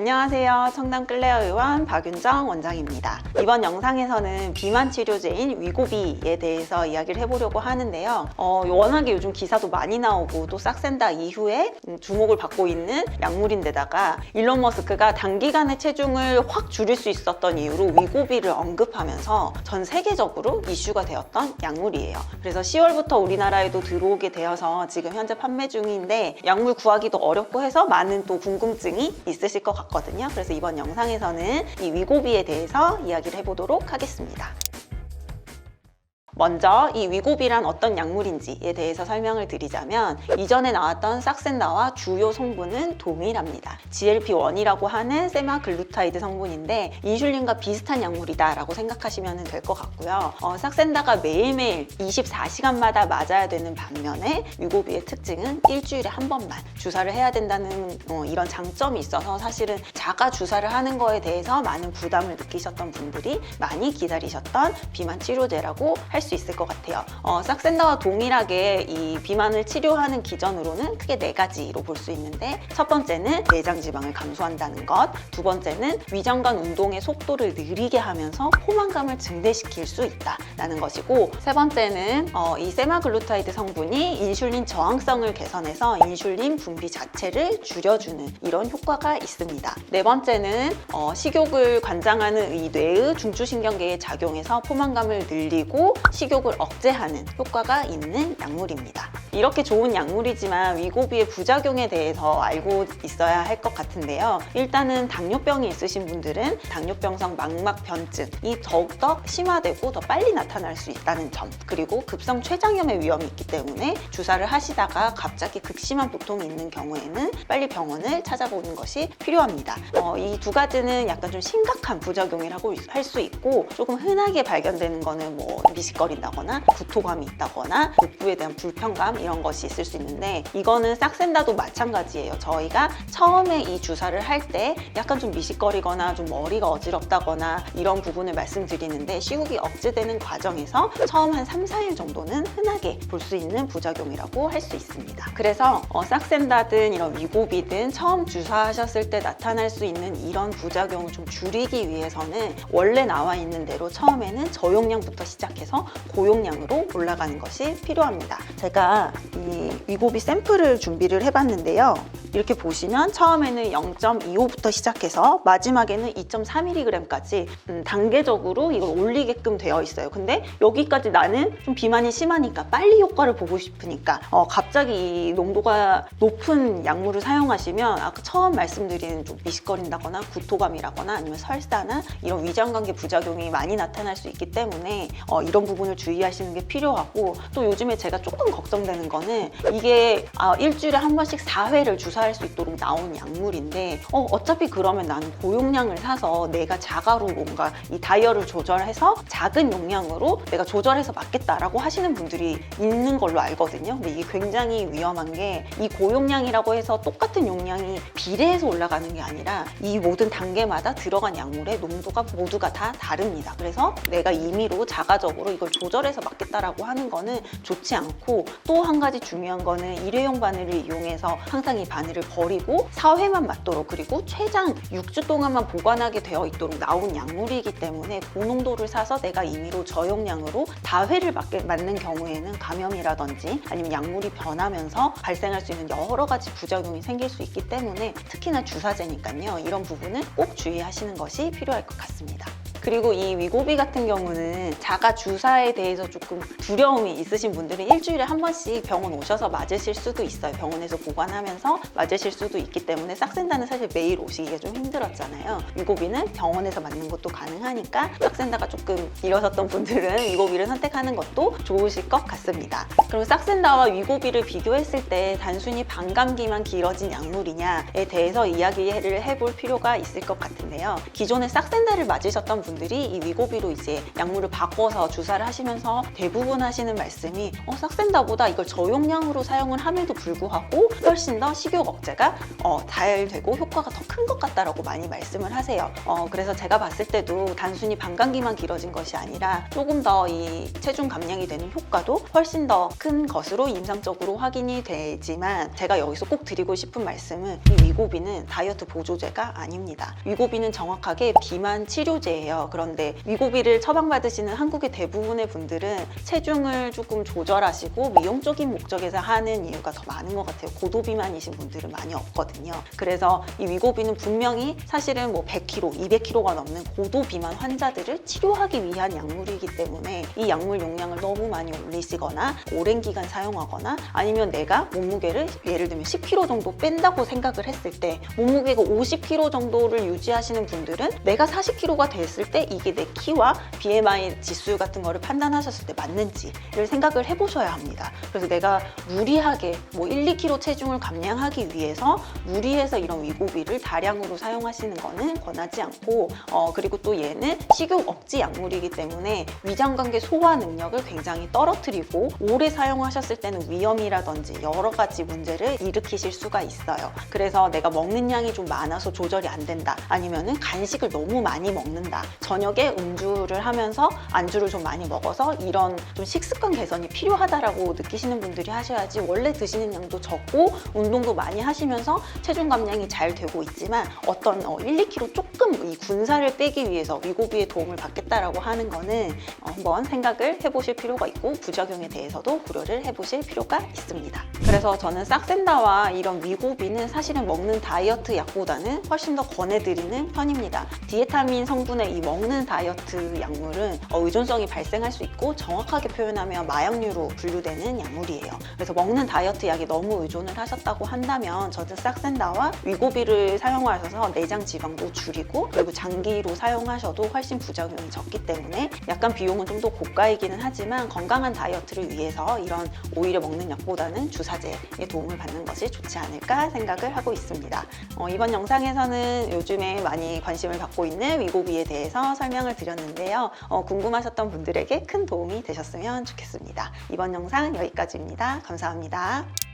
안녕하세요. 청담 클레어 의원 박윤정 원장입니다. 이번 영상에서는 비만 치료제인 위고비에 대해서 이야기를 해보려고 하는데요. 어, 워낙에 요즘 기사도 많이 나오고 또 싹센다 이후에 음, 주목을 받고 있는 약물인데다가 일론 머스크가 단기간에 체중을 확 줄일 수 있었던 이유로 위고비를 언급하면서 전 세계적으로 이슈가 되었던 약물이에요. 그래서 10월부터 우리나라에도 들어오게 되어서 지금 현재 판매 중인데 약물 구하기도 어렵고 해서 많은 또 궁금증이 있으실 것 같 거든요. 그래서 이번 영상에서는 이 위고비에 대해서 이야기를 해보도록 하겠습니다. 먼저 이 위고비란 어떤 약물인지에 대해서 설명을 드리자면 이전에 나왔던 싹센다와 주요 성분은 동일합니다. GLP-1이라고 하는 세마글루타이드 성분인데 인슐린과 비슷한 약물이다라고 생각하시면 될 것 같고요. 어, 싹센다가 매일매일 24시간마다 맞아야 되는 반면에 위고비의 특징은 일주일에 한 번만 주사를 해야 된다는 어, 이런 장점이 있어서 사실은 자가 주사를 하는 거에 대해서 많은 부담을 느끼셨던 분들이 많이 기다리셨던 비만 치료제라고 할수 있을 것 같아요. 어, 싹센다와 동일하게 이 비만을 치료하는 기전으로는 크게 네 가지로 볼 수 있는데 첫 번째는 내장 지방을 감소한다는 것, 두 번째는 위장관 운동의 속도를 느리게 하면서 포만감을 증대시킬 수 있다라는 것이고 세 번째는 어, 이 세마글루타이드 성분이 인슐린 저항성을 개선해서 인슐린 분비 자체를 줄여주는 이런 효과가 있습니다. 네 번째는 어, 식욕을 관장하는 이 뇌의 중추신경계에 작용해서 포만감을 늘리고 식욕을 억제하는 효과가 있는 약물입니다. 이렇게 좋은 약물이지만 위고비의 부작용에 대해서 알고 있어야 할 것 같은데요. 일단은 당뇨병이 있으신 분들은 당뇨병성 망막 변증이 더욱더 심화되고 더 빨리 나타날 수 있다는 점 그리고 급성 췌장염의 위험이 있기 때문에 주사를 하시다가 갑자기 극심한 보통이 있는 경우에는 빨리 병원을 찾아보는 것이 필요합니다. 어, 이두 가지는 약간 좀 심각한 부작용이라고 할 수 있고 조금 흔하게 발견되는 거는 뭐 미식거린다거나 구토감이 있다거나 복부에 대한 불편감 이런 것이 있을 수 있는데 이거는 싹센다도 마찬가지예요. 저희가 처음에 이 주사를 할 때 약간 좀 미식거리거나 좀 머리가 어지럽다거나 이런 부분을 말씀드리는데 시국이 억제되는 과정에서 처음 한 3, 4일 정도는 흔하게 볼 수 있는 부작용이라고 할 수 있습니다. 그래서 어, 싹센다든 이런 위고비든 처음 주사하셨을 때 나타날 수 있는 이런 부작용을 좀 줄이기 위해서는 원래 나와 있는 대로 처음에는 저용량부터 시작해서 고용량으로 올라가는 것이 필요합니다. 제가 이 위고비 샘플을 준비를 해봤는데요. 이렇게 보시면 처음에는 0.25부터 시작해서 마지막에는 2.3mg까지 음, 단계적으로 이걸 올리게끔 되어 있어요. 근데 여기까지 나는 좀 비만이 심하니까 빨리 효과를 보고 싶으니까 어, 갑자기 이 농도가 높은 약물을 사용하시면 아까 처음 말씀드린 좀 미식거린다거나 구토감이라거나 아니면 설사나 이런 위장관계 부작용이 많이 나타날 수 있기 때문에 어, 이런 부분을 주의하시는 게 필요하고 또 요즘에 제가 조금 걱정되는 거는 이게 아, 일주일에 한 번씩 4회를 주사할 수 있도록 나온 약물인데 어, 어차피 그러면 나는 고용량을 사서 내가 자가로 뭔가 이 다이얼을 조절해서 작은 용량으로 내가 조절해서 맞겠다라고 하시는 분들이 있는 걸로 알거든요. 근데 이게 굉장히 위험한 게 이 고용량이라고 해서 똑같은 용량이 비례해서 올라가는 게 아니라 이 모든 단계마다 들어간 약물의 농도가 모두가 다 다릅니다. 그래서 내가 임의로 자가적으로 이걸 조절해서 맞겠다라고 하는 거는 좋지 않고 또한 가지 중요한 거는 일회용 바늘을 이용해서 항상 이 바늘을 버리고 4회만 맞도록 그리고 최장 6주 동안만 보관하게 되어 있도록 나온 약물이기 때문에 고농도를 사서 내가 임의로 저용량으로 다회를 맞는 경우에는 감염이라든지 아니면 약물이 변하면서 발생할 수 있는 여러 가지 부작용이 생길 수 있기 때문에 특히나 주사제니까요. 이런 부분은 꼭 주의하시는 것이 필요할 것 같습니다. 그리고 이 위고비 같은 경우는 자가 주사에 대해서 조금 두려움이 있으신 분들은 일주일에 한 번씩 병원 오셔서 맞으실 수도 있어요. 병원에서 보관하면서 맞으실 수도 있기 때문에 싹센다는 사실 매일 오시기가 좀 힘들었잖아요. 위고비는 병원에서 맞는 것도 가능하니까 싹센다가 조금 일어섰던 분들은 위고비를 선택하는 것도 좋으실 것 같습니다. 그럼 싹센다와 위고비를 비교했을 때 단순히 반감기만 길어진 약물이냐에 대해서 이야기를 해볼 필요가 있을 것 같은데요. 기존에 싹센다를 맞으셨던 분 들이 이 위고비로 이제 약물을 바꿔서 주사를 하시면서 대부분 하시는 말씀이 어, 싹센다보다 이걸 저용량으로 사용을 함에도 불구하고 훨씬 더 식욕 억제가 어, 잘 되고 효과가 더 큰 것 같다라고 많이 말씀을 하세요. 어, 그래서 제가 봤을 때도 단순히 방광기만 길어진 것이 아니라 조금 더 이 체중 감량이 되는 효과도 훨씬 더 큰 것으로 임상적으로 확인이 되지만 제가 여기서 꼭 드리고 싶은 말씀은 이 위고비는 다이어트 보조제가 아닙니다. 위고비는 정확하게 비만 치료제예요. 그런데 위고비를 처방받으시는 한국의 대부분의 분들은 체중을 조금 조절하시고 미용적인 목적에서 하는 이유가 더 많은 것 같아요. 고도 비만이신 분들은 많이 없거든요. 그래서 이 위고비는 분명히 사실은 뭐 100kg, 200kg가 넘는 고도 비만 환자들을 치료하기 위한 약물이기 때문에 이 약물 용량을 너무 많이 올리시거나 오랜 기간 사용하거나 아니면 내가 몸무게를 예를 들면 10kg 정도 뺀다고 생각을 했을 때 몸무게가 50kg 정도를 유지하시는 분들은 내가 40kg가 됐을 때 이게 내 키와 BMI 지수 같은 거를 판단하셨을 때 맞는지를 생각을 해보셔야 합니다. 그래서 내가 무리하게 뭐 1, 2kg 체중을 감량하기 위해서 무리해서 이런 위고비를 다량으로 사용하시는 거는 권하지 않고 어, 그리고 또 얘는 식욕 억제 약물이기 때문에 위장관계 소화 능력을 굉장히 떨어뜨리고 오래 사용하셨을 때는 위염이라든지 여러 가지 문제를 일으키실 수가 있어요. 그래서 내가 먹는 양이 좀 많아서 조절이 안 된다. 아니면은 간식을 너무 많이 먹는다. 저녁에 음주를 하면서 안주를 좀 많이 먹어서 이런 좀 식습관 개선이 필요하다라고 느끼시는 분들이 하셔야지 원래 드시는 양도 적고 운동도 많이 하시면서 체중 감량이 잘 되고 있지만 어떤 어, 1, 2kg 조금 이 군살을 빼기 위해서 위고비의 도움을 받겠다라고 하는 거는 어, 한번 생각을 해보실 필요가 있고 부작용에 대해서도 고려를 해보실 필요가 있습니다. 그래서 저는 싹센다와 이런 위고비는 사실은 먹는 다이어트 약보다는 훨씬 더 권해드리는 편입니다. 디에타민 성분의 이 먹는 다이어트 약물은 어, 의존성이 발생할 수 있고 정확하게 표현하면 마약류로 분류되는 약물이에요. 그래서 먹는 다이어트 약에 너무 의존을 하셨다고 한다면 저는 싹센다와 위고비를 사용하셔서 내장 지방도 줄이고 그리고 장기로 사용하셔도 훨씬 부작용이 적기 때문에 약간 비용은 좀 더 고가이기는 하지만 건강한 다이어트를 위해서 이런 오히려 먹는 약보다는 주사제의 도움을 받는 것이 좋지 않을까 생각을 하고 있습니다. 어, 이번 영상에서는 요즘에 많이 관심을 받고 있는 위고비에 대해서 설명을 드렸는데요. 어, 궁금하셨던 분들에게 큰 도움이 되셨으면 좋겠습니다. 이번 영상 여기까지입니다. 감사합니다.